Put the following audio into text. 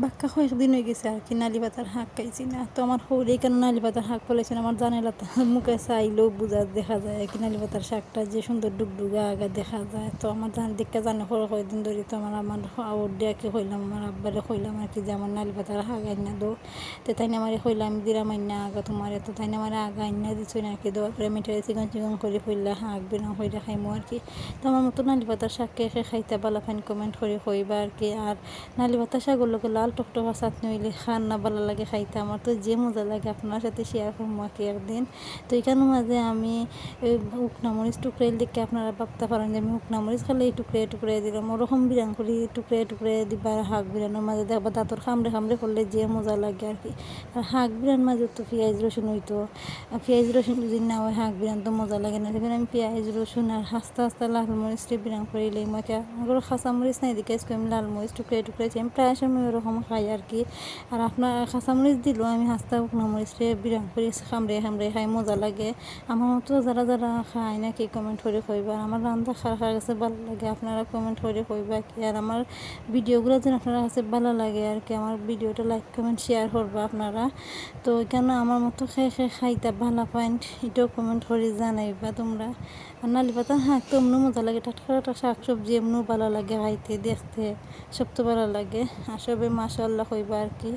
বাক্কা কয়েকদিন হয়ে গেছে আর কি নালি পাতার শাক খাইছি না। তো আমার হৌরেই কেন নালি পাতার শাক ফলেছেন আমার জানেলা মুখে চাইলেও বোঝা দেখা যায় কি নালি পাতার শাকটা যে সুন্দর ডুগডুগা আগা দেখা যায়। তো আমার জান দেখে জানে সরো কয়েকদিন ধরে তো আমার আমার আউর দিয়াকে কইলাম আমার আব্বারে কইলাম আর কি, যে আমার নালি পাতার শাক আইনা দো। তো তাই না আমার দিলাম আইনা আগা তোমার। তো তাই না আমার আগা আইনা দিচ্ছ না কি দেওয়ার পরে মিঠাই চিকন চিকন করে ফইলা শাক বিনা হইলে খাইমো আর কি। তো আমার মতো নালি পাতার শাক কে খাইতে বালা ফাইন কমেন্ট করে কইবা আর কি। আর নালি পাতার শাকগুলোকে লোকে লাল টকটকা চাটনি হইলে খান না ভালো লাগে খাইতে আমার। তো যে মজা লাগে আপনার সাথে শেয়ার করব আর কি একদিন। তো এখানে মাঝে আমি উকনা মরিচ টুকরে দেখে আপনারা ভাবতে পারেন যে আমি উকনা মরিচ খালে এই টুকরে টুকরে দিলাম। ওরকম বিরান করি টুকরে টুকরে দিবার শাক বিরানোর মাঝে দেখবা দাঁতর খামড়ে খামড়ে করলে যে মজা লাগে আর কি। আর শাক বিরান মাঝে তো পেঁয়াজ রসুন হইতো। পেঁয়াজ রসুন যদি না হয় শাক বিরান তো মজা লাগে না। সেখানে আমি পেঁয়াজ রসুন আর হাস্তা হাস্তা লাল মরিচ বিরান করিলে মই আমার খাঁচা মরিচ নাই দিকে আমি লাল মরিচ টুকরে টুকরে আমি প্রায় সময় ওরকম খাই আর কি। আর আপনার কাঁচামরিচ দিলেও আমি হাস্তা মরিচে বিরাম করে খামড়ে খামড়ে খাই, মজা লাগে। আমার মতো যারা যারা খায় না কি কমেন্ট করে কইবা, আমার রান্না খার খার কাছে ভালো লাগে আপনারা কমেন্ট করে কইবা কি। আর আমার ভিডিওগুলো যেন আপনারা কাছে ভালো লাগে আর কি, আমার ভিডিওটা লাইক কমেন্ট শেয়ার করবা আপনারা। তো কেন আমার মতো খেয়ে খেয়ে খাইতে ভালো পয়েন্ট এটাও কমেন্ট করে জানাইবা তোমরা। আর নালি পাতা শাক তো এমনও মজা লাগে, টাটকা টাটকা শাক সবজি এমনও ভালো লাগে খাইতে, দেখতে সব তো ভালো লাগে। আর সবে মাসাল্লাহ কইবা আর কি।